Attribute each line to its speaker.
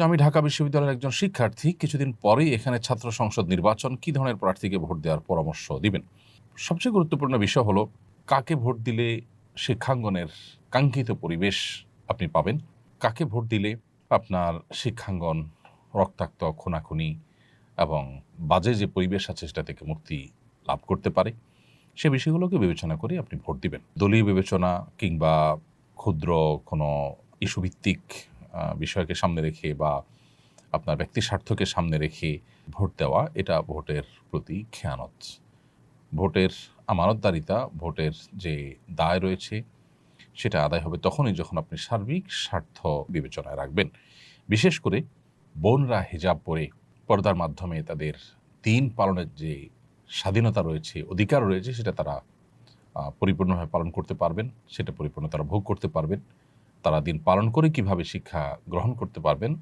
Speaker 1: আমি ঢাকা বিশ্ববিদ্যালয়ের একজন শিক্ষার্থী, কিছুদিন পরেই এখানে ছাত্র সংসদ নির্বাচন, কি ধরনের প্রার্থীকে ভোট দেওয়ার পরামর্শ দিবেন? সবচেয়ে গুরুত্বপূর্ণ বিষয় হলো, কাকে ভোট দিলে শিক্ষাঙ্গনের কাঙ্ক্ষিত পরিবেশ আপনি পাবেন? কাকে ভোট দিলে আপনার শিক্ষাঙ্গন রক্তাক্ত, খুনাখুনি এবং বাজে যে পরিবেশ আছে সেটা থেকে মুক্তি লাভ করতে পারে? সে বিষয়গুলোকে বিবেচনা করে আপনি ভোট দিবেন। দলীয় বিবেচনা কিংবা ক্ষুদ্র কোনো ইস্যুভিত্তিক বিষয়কে সামনে রেখে বা আপনার ব্যক্তি স্বার্থকে সামনে রেখে ভোট দেওয়া, এটা ভোটের প্রতি খেয়ানত। ভোটের আমানতদারিতা, ভোটের যে দায় রয়েছে, সেটা আদায় হবে তখনই যখন আপনি সার্বিক স্বার্থ বিবেচনায় রাখবেন। বিশেষ করে বোনরা হিজাব পরে পর্দার মাধ্যমে তাদের দিন পালনের যে স্বাধীনতা রয়েছে, অধিকার রয়েছে, সেটা তারা পরিপূর্ণভাবে পালন করতে পারবেন, সেটা পরিপূর্ণ তারা ভোগ করতে পারবেন। তারা দিন পালন করে কীভাবে শিক্ষা গ্রহণ করতে পারবেন?